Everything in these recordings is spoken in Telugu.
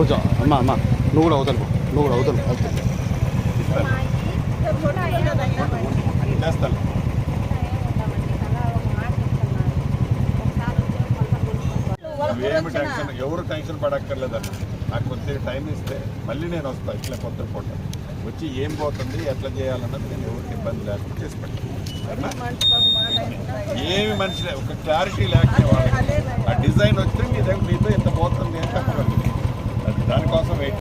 కొంచెం అమ్మా అమ్మా నువ్వు కూడా అవుతాను నువ్వు కూడా అవుతాను చేస్తాను ఏమి టెన్షన్? ఎవరు టెన్షన్ పడక్కర్లేదన్న. నాకు కొద్దిగా టైం ఇస్తే మళ్ళీ నేను వస్తాను ఇట్లా కొత్త పూట. వచ్చి ఏం పోతుంది ఎట్లా చేయాలన్నది నేను ఎవరికి ఇబ్బంది లేకుండా చేసి పెడతాను ఏమి మనిషి ఒక క్లారిటీ లేకపోతే ఆ డిజైన్ వస్తే మీ దగ్గర మీతో ఇంత పోతుంది అని చెప్పగలను దానికోసం వెయిట్.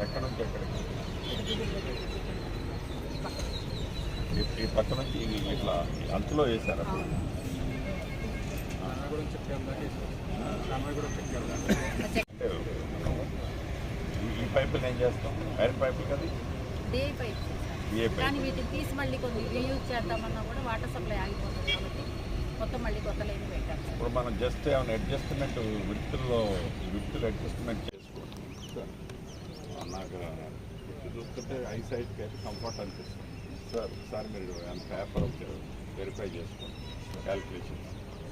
ఎక్కడ నుంచి ఎక్కడికి ఈ- పక్క నుంచి ఇట్లా అంతలో వేశారు ఈ పైపులు ఏం చేస్తాం? ఐరన్ పైపులు కదా? డే పైప్ ఏ కానీ పైపు. వీటిని తీసి మళ్ళీ కొన్ని రీయూజ్ చేద్దామన్నా కూడా వాటర్ సప్లై ఆగిపోతుంది కాబట్టి మొత్తం మళ్ళీ కొత్త లైన్ పెట్టాలి ఇప్పుడు మనం జస్ట్ ఏమైనా అడ్జస్ట్మెంట్ విడుతుల్లో విడుతులు అడ్జస్ట్మెంట్ చేసుకోండి నాకు చూస్తుంటే ఐ సైడ్కి అయితే కంఫర్ట్ అనిపిస్తుంది. సార్ సార్ మీరు పేపర్ వెరిఫై చేసుకోండి. క్యాల్కులేషన్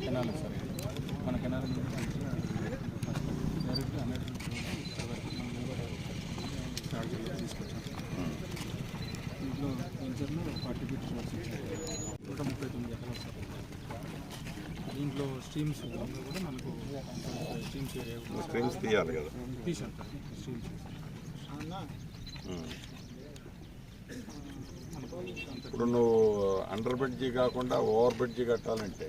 కెనాల్ సార్ ఇది. మన కెనాల్ నుంచి డైరెక్ట్ హండ్రెడ్ తీసుకొచ్చాం దీంట్లో వెంచర్లో ఫార్టీ ఫీట్ ఇచ్చారు నూట ముప్పై తొమ్మిది ఎకరాలు సార్. దీంట్లో స్ట్రీమ్స్ కూడా మనకు స్ట్రీమ్స్ స్ట్రింగ్స్ తీయాలి కదా. తీసాం స్ట్రీమ్స్ ఇప్పుడు నువ్వు అండర్ బ్రిడ్జి కాకుండా ఓవర్ బ్రిడ్జి కట్టాలంటే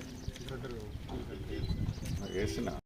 వేసిన